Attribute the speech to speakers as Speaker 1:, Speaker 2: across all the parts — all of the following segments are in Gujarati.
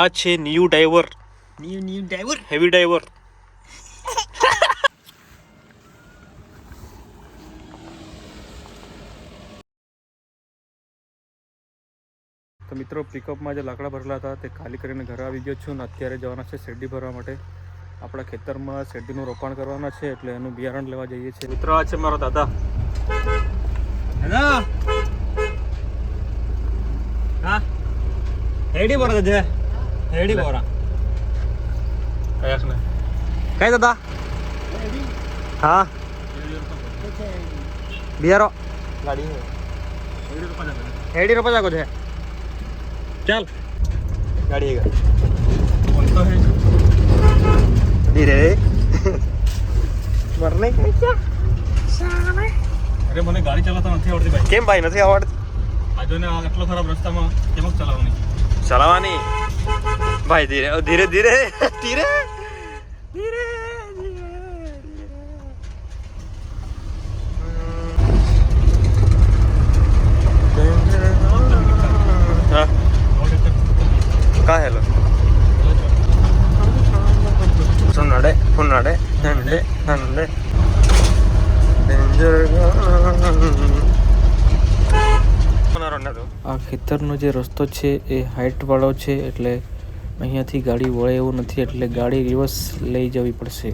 Speaker 1: આ છે new driver
Speaker 2: new new driver
Speaker 1: heavy driver તો મિત્રો પિકઅપમાં જે લાકડા ભરેલા હતા તે ખાલી કરીને ઘરે આવી ગયો છું ને અત્યારે જવાના છે શેરડી ભરવા માટે. આપણા ખેતરમાં શેરડીનું રોપાણ કરવાના છે એટલે એનું બિયારણ લેવા જઈએ છીએ. મિત્રો આ છે મારા દાદા.
Speaker 2: હા? હેડી બોરા દે હેડી બોરા
Speaker 1: કયા ને?
Speaker 2: કઈ દાદા? હા. બિયારો.
Speaker 1: ગાડી
Speaker 2: હેડી રોપા જાગો છે. ચાલ.
Speaker 1: ગાડી કોણ તો હે
Speaker 2: ધીરે. મરને
Speaker 1: અરે મને ગાડી ચલાવતા નથી આવડતી ભાઈ.
Speaker 2: કેમ ભાઈ નથી આવડતી?
Speaker 1: આ જોને આ આટલો ખરાબ રસ્તામાં કેમ ચલાવવાની?
Speaker 2: ચલાવવાની. भाई धीरे धीरे धीरे धीरे। धीरे काय हॅलो सुनाडे पुनाडे हंडे हंडे
Speaker 1: આ ખેતરનો જે રસ્તો છે એ હાઇટવાળો છે એટલે અહીંયાથી ગાડી વળે એવું નથી, એટલે ગાડી રિવર્સ લઈ જવી પડશે.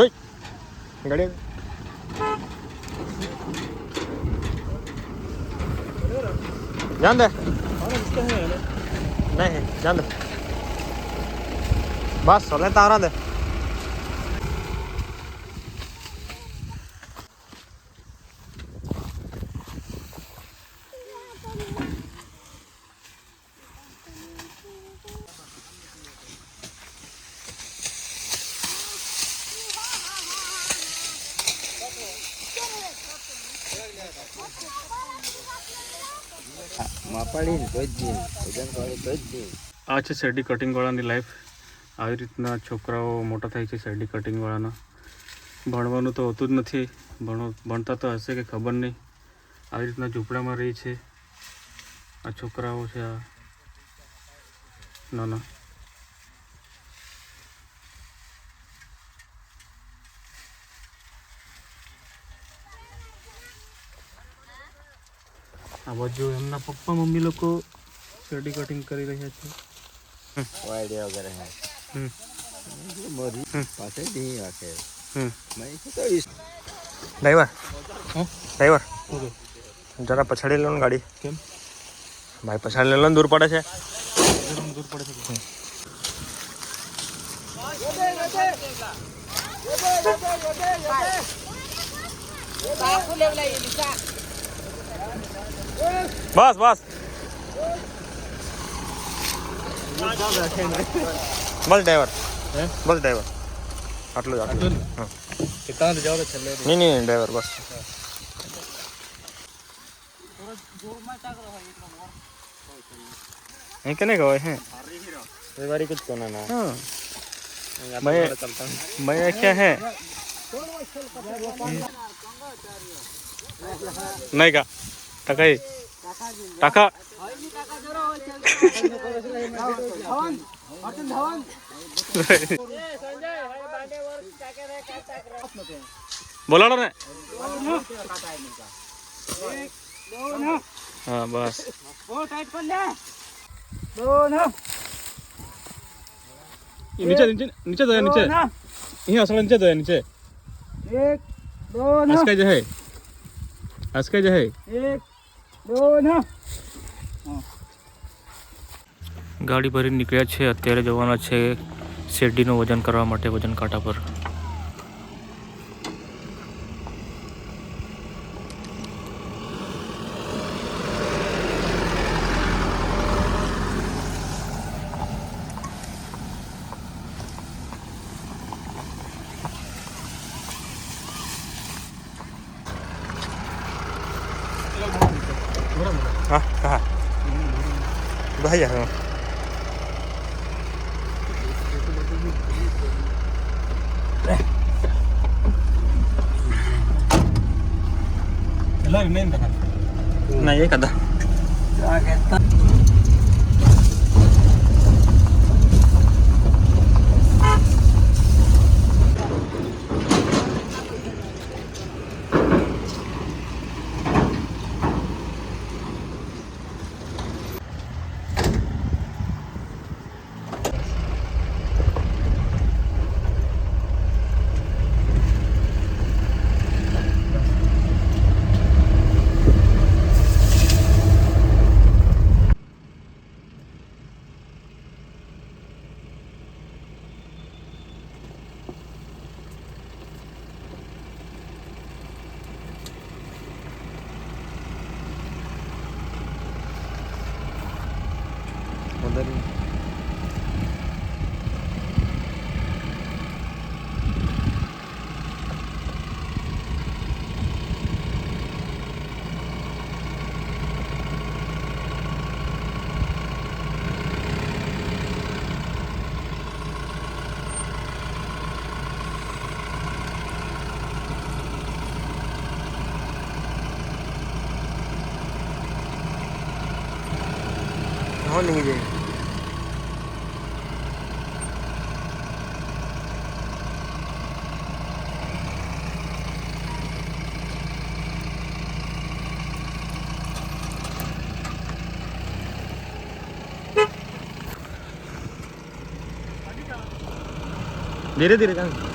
Speaker 2: ઓય ગાડી જાન દે. નહીં, જાન દે. બસ સોલે તારા દે.
Speaker 1: આ છે શેરડી કટિંગવાળાની લાઈફ આવી રીતના છોકરાઓ મોટા થાય છે શેરડી કટિંગવાળાના ભણવાનું તો હોતું જ નથી. ભણો, ભણતા તો હશે કે ખબર નહીં. આવી રીતના ઝૂંપડામાં રહી છે. આ છોકરાઓ છે આ. નાના આ બાજુ એમના પપ્પા મમ્મી લોકો શેરડી કટિંગ કરી રહ્યા છે.
Speaker 2: વાયડે વગેરે હે.
Speaker 1: હમ.
Speaker 2: મોરી પાસે દી રાખે.
Speaker 1: હમ.
Speaker 2: મેં તો ડ્રાઈવર.
Speaker 1: હા?
Speaker 2: ડ્રાઈવર. જરા પછાડી લો ને ગાડી.
Speaker 1: કેમ?
Speaker 2: ભાઈ પછાડી લો ને દૂર પડે છે.
Speaker 1: દૂર પડે છે
Speaker 2: બસ બસ બસ ડ્રાઈવર
Speaker 1: હે
Speaker 2: બસ ડ્રાઈવર આટલું જ આટલું જ. હા
Speaker 1: કેટલા જાવ તો છેલ્લે
Speaker 2: નહીં નહીં ડ્રાઈવર બસ એ કેને ગયો હે ये बारी कुछ कोना ना
Speaker 1: हाँ
Speaker 2: मैं मैं क्या है नहीं का টাকা টাকা। બોલાડો ને હા બસ
Speaker 1: નીચે નીચે નીચે દયા નીચે
Speaker 3: અહીંયા અસળ
Speaker 1: નીચે દયા નીચે એક દો હસકાઈ જશે હસકાઈ
Speaker 3: જશે એક
Speaker 1: ગાડી ભરીને નીકળ્યા છે. અત્યારે જવાના છે શેરડીનું વજન કરવા માટે વજન કાંટા પર.
Speaker 2: Remember? Naiyak ka
Speaker 1: da. Sa
Speaker 2: akin. કર્યું મોર્નિંગ Nereye direkt?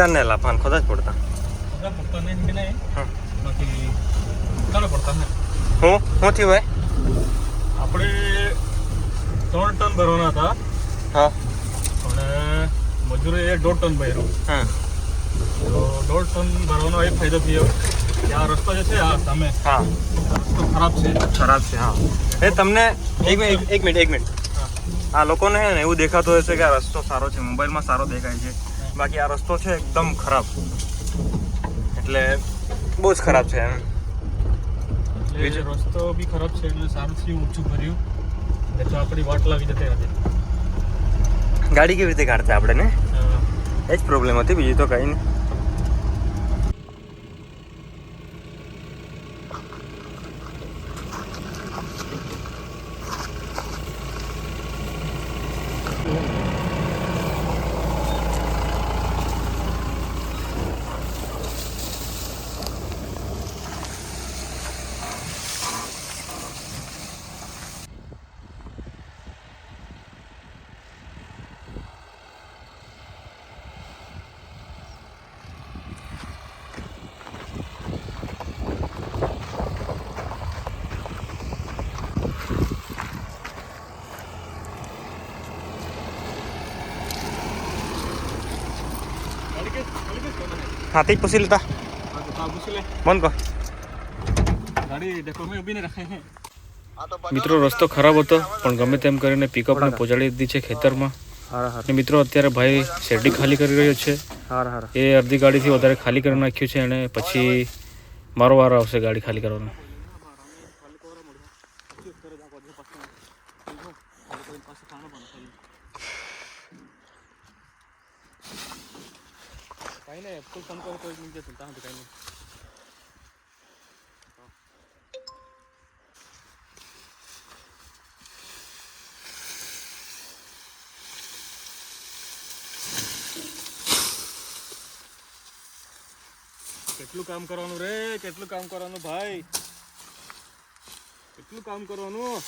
Speaker 1: ತಾನೇ ಅಲ್ಲ ಪಾನ್ ಕೊದಾಜ್ ಕೊಡ್ತಾ?
Speaker 2: હું હું થયું ભાઈ
Speaker 1: આપણે ત્રણ ટન ભરવાના હતા
Speaker 2: હા
Speaker 1: અને મજૂરે દોઢ ટન ભર્યો
Speaker 2: હા
Speaker 1: તો દોઢ ટન ભરવાનો એ ફાયદો થયો કે આ રસ્તો જે છે આ સામે
Speaker 2: હા
Speaker 1: રસ્તો ખરાબ છે
Speaker 2: ખરાબ છે હા એ તમને એક મિનિટ એક મિનિટ એક મિનિટ આ લોકોને એવું દેખાતું હશે કે આ રસ્તો સારો છે મોબાઈલમાં સારો દેખાય છે બાકી આ રસ્તો છે એકદમ ખરાબ. એટલે બહુ જ ખરાબ છે એમ?
Speaker 1: રસ્તો બી ખરાબ છે એટલે સારું થયું ઊંચું ભર્યું. એટલે આપણી વાટ લાવી જતી હતી.
Speaker 2: ગાડી કેવી રીતે કાઢતા આપણે ને? એ જ પ્રોબ્લેમ હતી બીજી તો કંઈ નહીં
Speaker 1: ગાડી કે ગાડી કે કોને
Speaker 2: હા તે જ પૂછી લેતા
Speaker 1: આ તો કાબુ છે લે
Speaker 2: બંધ કર
Speaker 1: ગાડી ડેકો મેં ઊભી ને રખાય को મિત્રો, રસ્તો ખરાબ હતો, પણ ગમે તેમ કરીને પિકઅપને પહોંચાડી દીધી છે ખેતરમાં. મિત્રો, અત્યારે ભાઈ શેરડી ખાલી કરી રહ્યો છે. એ અડધી ગાડીથી વધારે ખાલી કરી નાખ્યું છે અને પછી મારો વારો આવશે ગાડી ખાલી કરવાનો. કોઈ સંપર્ક કોઈ નહીં જતું ત્યાં સુધી કાંઈ કેટલું કામ કરવાનું રે? કેટલું કામ કરવાનું ભાઈ? કેટલું કામ કરવાનું?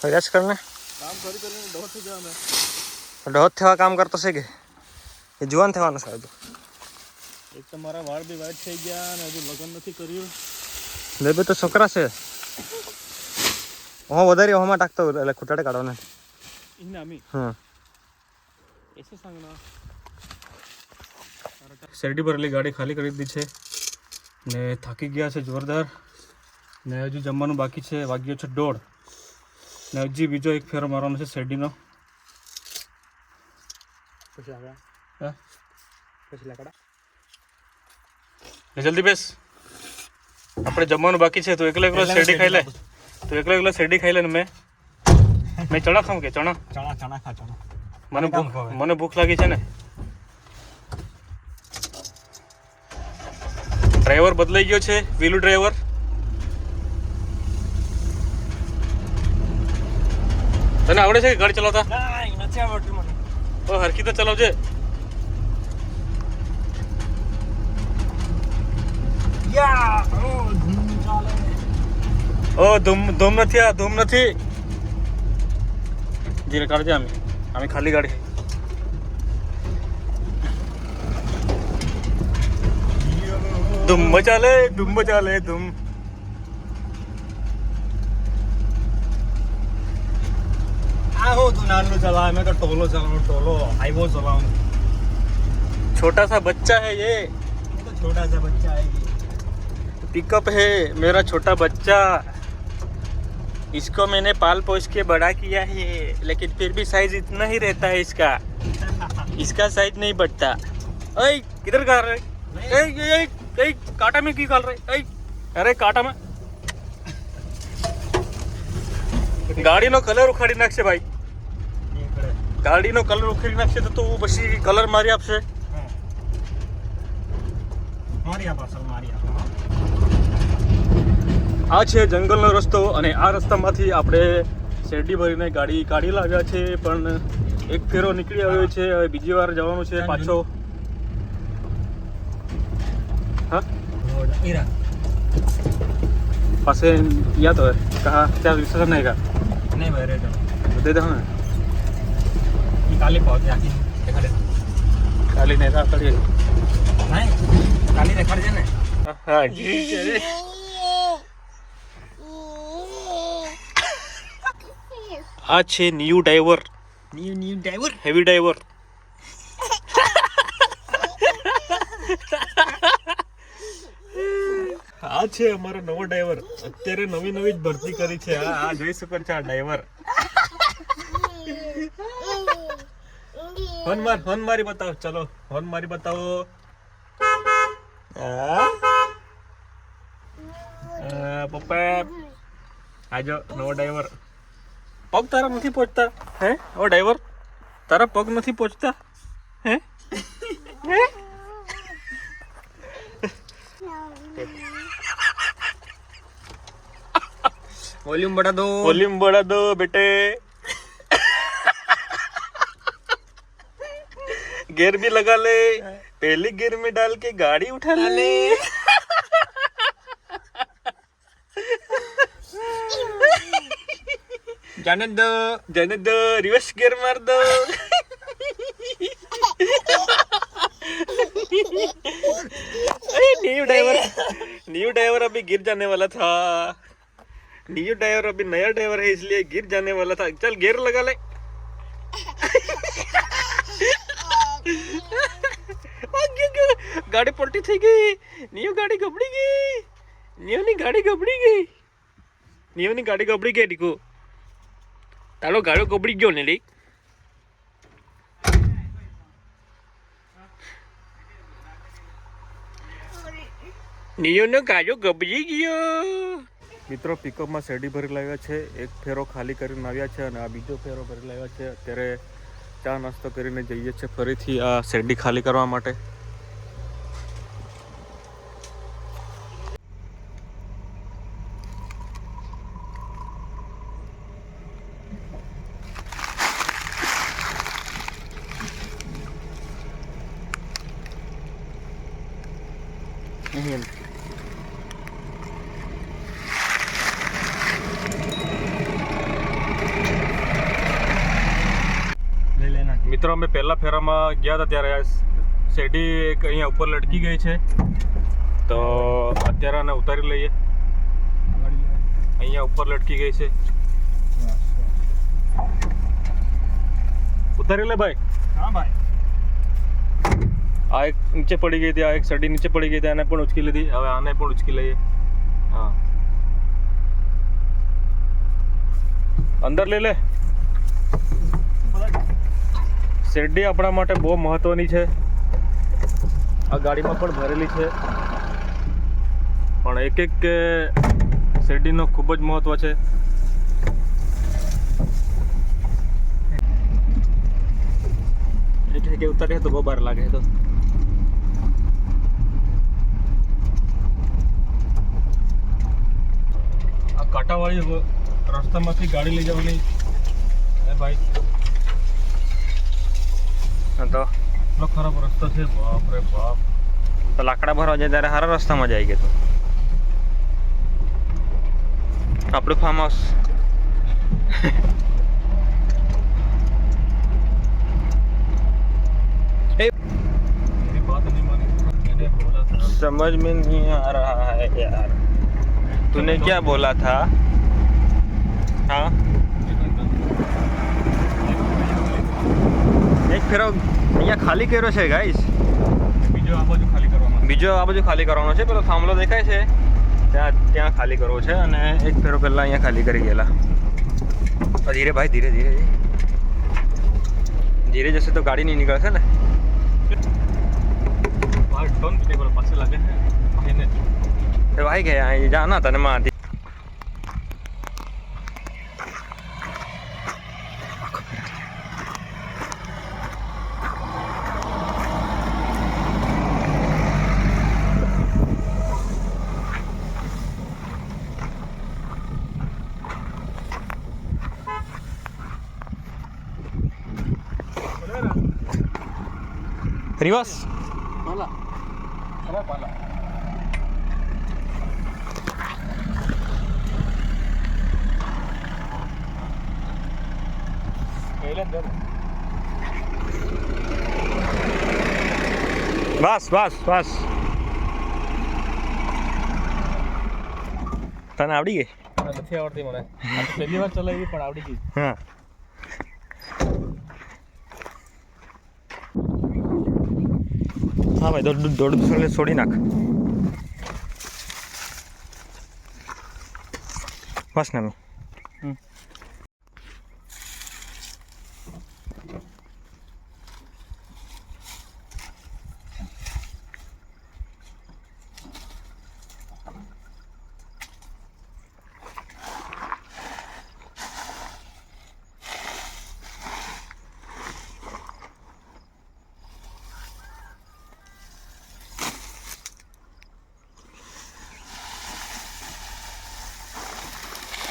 Speaker 2: પ્રયાસ કર ને.
Speaker 1: કામ કરી કરીને ડહોત થઈ જવાના.
Speaker 2: ડહોત થવા કામ કરતો છે કે? જુવાન થવાનો સાહેબ
Speaker 1: એક તો મારા વાળ બી વાઈટ થઈ ગયા અને હજુ લગ્ન નથી કર્યું.
Speaker 2: લે બે તો છોકરા છે. હા વધારે હોમાં ટાકતો એટલે ખૂટાડે કાઢવાને.
Speaker 1: ને ઇનામી
Speaker 2: હા
Speaker 1: એસે સંગના શેરડી એટલી ગાડી ખાલી કરી દીધી છે. ને થાકી ગયા છે જોરદાર. ને હજુ જમવાનું બાકી છે વાગ્યો છે દોઢ. ને હજી બીજો એક ફેરો મારવાનો છે શેરડીનો.
Speaker 3: પછી આગળ? પછી લાકડા?
Speaker 1: જલ્દી બેસ. આપણે જમવાનું બાકી છે તું એકલો એકલો શેરડી ખાઈ લે. તું એકલો એકલો શેરડી ખાઈ લે ને મેં. મેં ચણા ખાઉં કે ચણા?
Speaker 3: ચણા ચણા ખા ચણા.
Speaker 1: મને ભૂખ મને ભૂખ લાગી છે ને. ડ્રાઈવર બદલાઈ ગયો છે વીલુ ડ્રાઈવર. તને આવડે છે કે ગાડી ચલાવતા?
Speaker 3: ના નથી આવડતું મને.
Speaker 1: તો હરખી તો ચલાવજે. ও ধুম ধুম નથી આ ધૂમ નથી. ધીરે કાઢજે અમે અમે ખાલી ગાડી. ધૂમ ચાલે ધૂમ ચાલે ધૂમ.
Speaker 3: આ હો તું નાનું ચલાવે મેં તો ટોલો ચલાવું ટોલો હાઈવો ચલાવું.
Speaker 1: છોટા સા બચ્ચા હે
Speaker 3: યે તો છોટા સા બચ્ચા હે
Speaker 1: पिकअप है मेरा छोटा बच्चा इसको मैंने पाल पोस के बड़ा किया है लेकिन फिर भी साइज इतना ही रहता है इसका इसका साइज नहीं बढ़ता ऐ किधर कर रहे ऐ ऐ ऐ कांटा में क्यों कर रहे ऐ अरे कांटा में ગાડીનો કલર ઉખાડી નાખશે ભાઈ
Speaker 3: ये करे
Speaker 1: ગાડીનો કલર ઉખાડી નાખશે તો તું પછી કલર મારી આપશે
Speaker 3: हाँ मारिया पासल मारिया
Speaker 1: આ છે જંગલનો રસ્તો અને આ રસ્તામાંથી આપણે શેરડી ભરીને ગાડી કાઢી લાવ્યા છે પણ એક ફેરો નીકળી આવ્યો છે હવે બીજી વાર જવાનું છે પાછો. પાસે યાદ હોય કહા ત્યાં વિશ્વાસ નહીં કા
Speaker 3: નહીં ભાઈ રેટ
Speaker 1: દે દે ને
Speaker 3: કાલે પહોંચે આખી
Speaker 1: કાલે નહીં
Speaker 3: કાઢીએ કાલે દેખાડજે ને.
Speaker 1: હા જી. આ છે new driver
Speaker 3: new new driver
Speaker 1: heavy driver આ છે અમારો નવો ડ્રાઈવર અત્યારે નવી નવી જ ભરતી કરી છે. આ આ જોઈ શકો છો આ ડ્રાઈવર ફોન માર ફોન મારી બતાવો. ચલો ફોન મારી બતાવો. પપ્પા. આજો નવો ડ્રાઈવર પગ તારા નથી પહોંચતા હે ઓ ડ્રાઈવર તારા પગ નથી પહોંચતા હે હે
Speaker 3: वॉल्यूम बढ़ा दो
Speaker 1: वॉल्यूम बढ़ा दो बेटे गियर भी लगा ले पहले गियर में डाल के गाड़ी उठा ले
Speaker 3: जाने दो
Speaker 1: जाने दो रिवर्स गियर मार दो अरे न्यू ड्राइवर न्यू ड्राइवर अभी गिर जाने वाला था न्यू ड्राइवर अभी नया ड्राइवर है इसलिए गिर जाने वाला था चल गियर लगा ले આ ગયો, ગયો. ગાડી પલટી થઈ ગઈ નિયો ગાડી ગબડી ગઈ નિયોની ગાડી ગબડી ગઈ નિયોની ગાડી ગબડી ગઈ ડીકો તારો ગાળો કબડી ગયો ને લી. નિયોનો ગાડો ગબડી ગયો. મિત્રો પિકઅપમાં શેરડી ભરી લાવ્યા છે. એક ફેરો ખાલી કરીને આવ્યા છે અને આ બીજો ફેરો ભરી લાવ્યા છે. અત્યારે ચા નાસ્તો કરીને જઈએ છીએ ફરીથી આ શેરડી ખાલી કરવા માટે. પહેલા ફેરામાં ગયા હતા ત્યારે શેરડી એક અહીંયા ઉપર લટકી ગઈ છે. તો અત્યારે આને ઉતારી લઈએ. અહીંયા ઉપર લટકી ગઈ છે. ઉતારી લે ભાઈ.
Speaker 3: હા ભાઈ.
Speaker 2: આ એક નીચે પડી ગઈ હતી આ એક સડી નીચે પડી ગઈ હતી આને પણ ઉચકી લીધી. હવે આને પણ ઉચકી લઈએ. હા. અંદર લઈ લે. શેરડી આપણા માટે બહુ મહત્વની છે. આ ગાડીમાં પણ ભરેલી છે. પણ એક એક શેરડીનો ખૂબ જ મહત્વ છે. એટલે કે ઉતારે તો બહુ બાર લાગે તો. આ કાંટાવાળી રસ્તામાંથી ગાડી લઈ જવાની. ભાઈ? તો એટલો ખરાબ રસ્તો છે બાપ રે બાપ તો લાકડા ભરવા જાય ત્યારે સારા રસ્તામાં જાય કે તો આપણું ફાર્મ હાઉસ
Speaker 1: मेरी बात नहीं मानी मैंने बोला था
Speaker 2: समझ में नहीं आ रहा है यार तूने क्या बोला था हाँ એક ફેરો અહીંયા ખાલી કર્યો છે ગાઈસ
Speaker 1: બીજો આ બાજુ ખાલી કરવાનો
Speaker 2: બીજો આ બાજુ ખાલી કરવાનો છે પેલો થાંભલો દેખાય છે? ત્યાં ત્યાં ખાલી કરવો છે અને એક ફેરો પહેલાં અહીંયા ખાલી કરી ગયેલા. ધીરે ભાઈ ધીરે ધીરે. ધીરે જશે તો ગાડી નહીં નીકળશે ને?
Speaker 1: બહાર પાસે લાગે છે?
Speaker 2: ભાઈ ગયા અહીં જાના તને માં રિવર્સ બસ બસ બસ તને આવડી ગઈ
Speaker 1: નથી આવડતી મને પહેલી વાર ચલાવી પણ આવડી ગઈ
Speaker 2: હા હા ભાઈ દોડ દોડ દોડ છોડી નાખ. બસ ને
Speaker 1: હમ.
Speaker 2: માનીસી ને થવા પડી માનીસી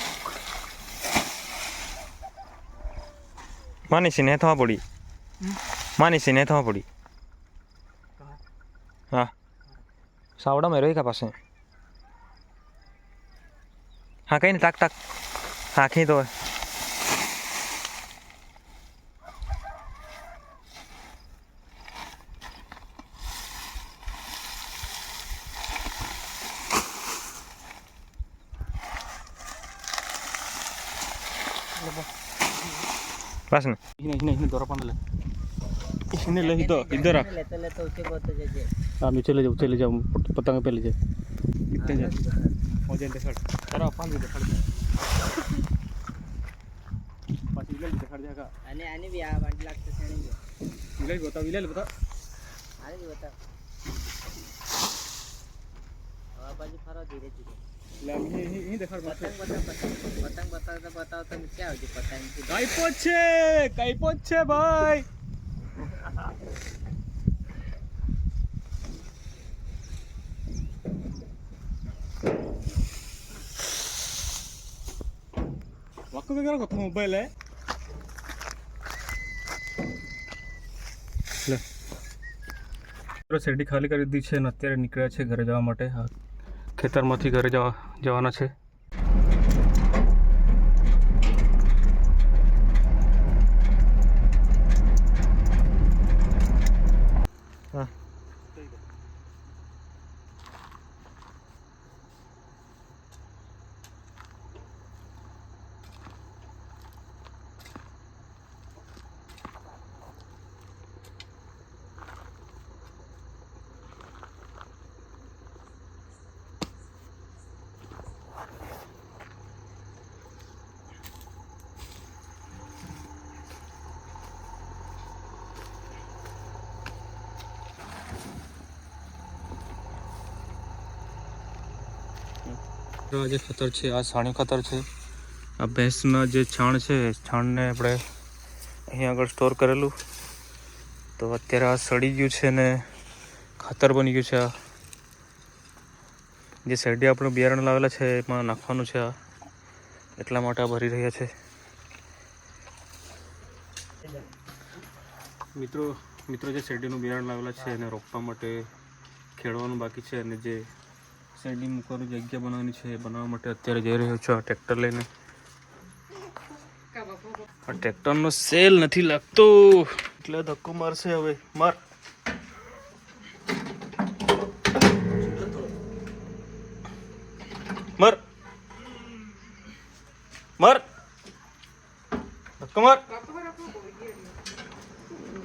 Speaker 2: ને થવા પડી હા સાવડા મેં રોઈ કા પાસે હા કઈ ને ટાક मानिस ने
Speaker 1: थवा
Speaker 4: पड़ी मानिस ने थवा पड़ी
Speaker 1: हाँ सावड़ा मेरो का पास हाँ कहीं टाक टाक हाँ खी तो है ಇನ್ನ ಇನ್ನ ಇನ್ನ ದೊರಪಂದಲ್ಲ ಇನ್ನೆಲ್ಲ ಇದು ಇದರ ಹಾಂ ಮಿಚಲೆ ಜಾವು
Speaker 4: ಚಲೆ ಜಾವು ಪತಂಗ ಪೆಲೆ ಜಾವು ಇತ್ತೆ ಜಾವು ಮೋಜೆ
Speaker 1: ಅಂತ ಸರ್ ಸರ ಅಪ್ಪ
Speaker 4: ಇದೆ ಸರ್ ಬಸ್ ಇಲ್ಲ ಇದೆ ಸರ್ ಜಾಗ ಅನೆ
Speaker 1: ಅನೆ ಬಿ ಆ ಬಂಡ್
Speaker 4: ಲಾಗ್ತ ಸಣಿಗೆ ಇಲ್ಲ ಗೊತ್ತಾ ಇಲ್ಲ ಗೊತ್ತಾ ಅನೆ ಗೊತ್ತಾ ಆ ಬಾಜು ಫರ
Speaker 1: ಧೀರೆ ಧೀರೆ કાઈપો છે ભાઈ. વાકો વગેરે কথা મોબાઈલ હે તો શેરડી ખાલી કરી દીધી છે અને અત્યારે નીકળ્યા છે ઘરે જવા માટે. ખેતરમાંથી ઘરે જવા. જવાના છે. આ જે ખતર છે, આ છાણિયું ખાતર છે. આ ભેંસના જે છાણ છે છાણને આપણે અહીં આગળ સ્ટોર કરેલું. તો અત્યારે આ સડી ગયું છે ને ખાતર બની ગયું છે આ. જે શેરડી આપણું બિયારણ લાવેલા છે, એમાં નાખવાનું છે આ. એટલા માટે આ ભરી રહ્યા છે. મિત્રો મિત્રો જે શેરડીનું બિયારણ લાવેલા છે, એને રોપવા માટે ખેડવાનું બાકી છે અને જે શેરડી મૂકવાની જગ્યા બનાવવાની છે એ બનાવવા માટે અત્યારે જઈ રહ્યો છું આ ટ્રેક્ટર લઈને આ ટ્રેક્ટરનો સેલ નથી લાગતો એટલે ધક્કો મારશે હવે માર मर मर धक्का मार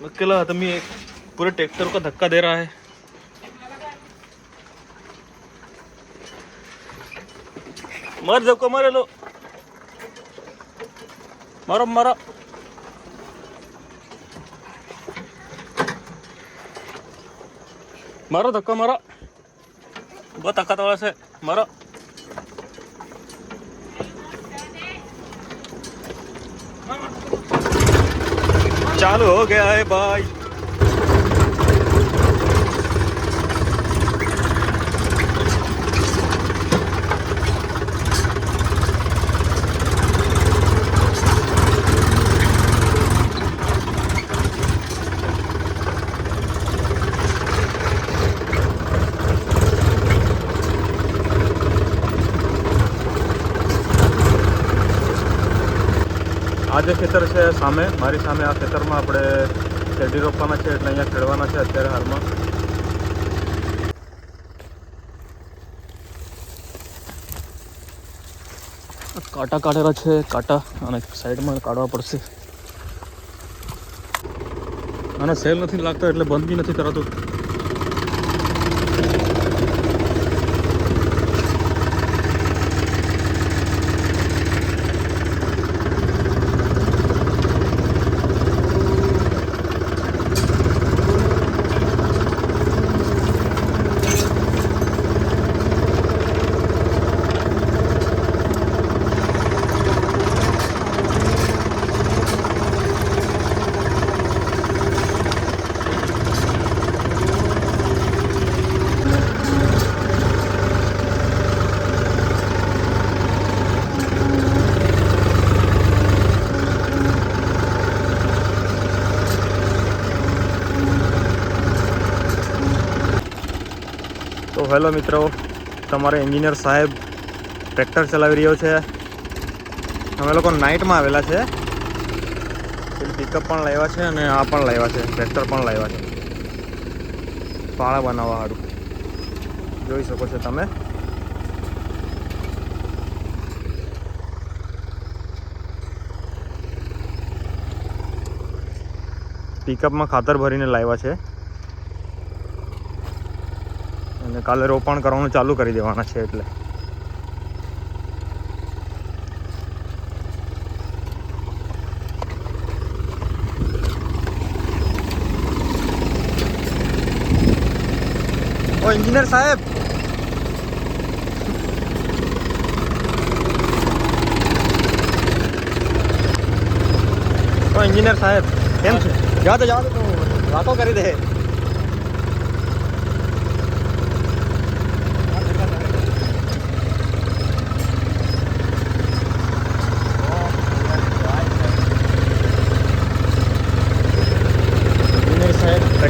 Speaker 1: अकेला आदमी एक पूरे ट्रैक्टर को धक्का दे रहा है મર ધક્કો મરેલો. મરો મરો. મારો ધક્કો, મરો. બહુ તાકાતવાળો છે. મારો. ચાલુ હો ગયા હે ભાઈ. આ જે ખેતર છે સામે, મારી સામે આ ખેતરમાં આપણે શેરડી રોપવાના છે, એટલે અહીંયા ખેડવાના છે અત્યારે હાલમાં. કાંટા કાઢેલા છે, કાંટા અને સાઈડમાં કાઢવા પડશે. અને સેલ નથી લાગતો, એટલે બંધ બી નથી કરાતું તો હેલો મિત્રો, તમારે એન્જિનિયર સાહેબ ટ્રેક્ટર ચલાવી રહ્યો છે. અમે લોકો નાઇટમાં આવેલા છે. પિકઅપ પણ લાવ્યા છે અને આ પણ લાવ્યા છે, ટ્રેક્ટર પણ લાવ્યા છે. પાળા બનાવવા સારું જોઈ શકો છો તમે. પિકઅપમાં ખાતર ભરીને લાવ્યા છે. અને કાલે રોપણ કરવાનું ચાલુ કરી દેવાના છે એટલે. ઓ એન્જિનિયર સાહેબ! ઓ એન્જિનિયર સાહેબ કેમ છે? જા તો જા તો વાતો કરી દે.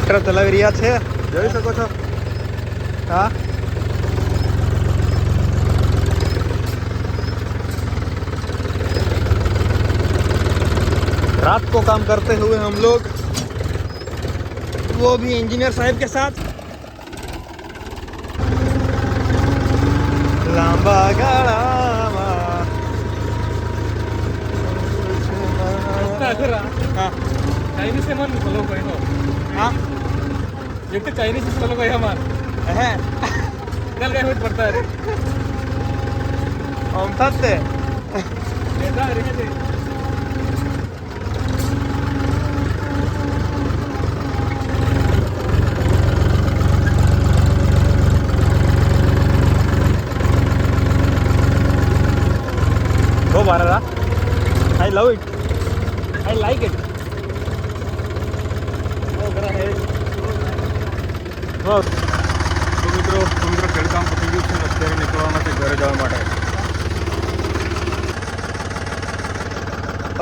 Speaker 1: ટ્રેક્ટર ચલાવી રહ્યા છે જોઈ શકો છો हाँ रात को काम करते हुए हम लोग वो भी इंजीनियर साहब के साथ લાંબા ગાળામાં હા
Speaker 3: एक तो चाइनीज पिस्टल
Speaker 1: को
Speaker 3: हमार है कल का
Speaker 1: पड़ता
Speaker 3: है हम सत्य
Speaker 1: ऐसा अरे
Speaker 3: थे Go,
Speaker 1: Bharata. I love it. I like it. તો મિત્રો મિત્રો ખેડકામ પતી ગયું છે અત્યારે નીકળવાના છે ઘરે જવા માટે.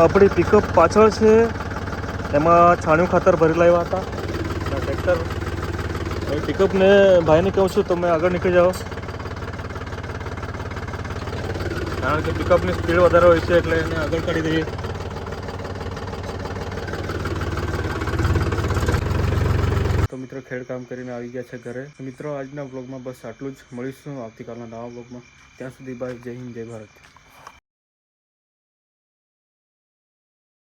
Speaker 1: આપણી પિકઅપ પાછળ છે. એમાં છાણિયું ખાતર ભરી લાવ્યા હતા. ટ્રેક્ટર પિકઅપને ભાઈને કહું છું તમે આગળ નીકળી જાઓ. કારણ કે પિકઅપની સ્પીડ વધારે હોય છે એટલે એને આગળ કાઢી દઈએ. તો કામ કરીને આવી ગયા છે ઘરે. મિત્રો, આજના બ્લોગમાં બસ આટલું જ. મળીશું આવતીકાલના નવા બ્લોગમાં ત્યાં સુધી બાય જય હિન્દ, જય ભારત.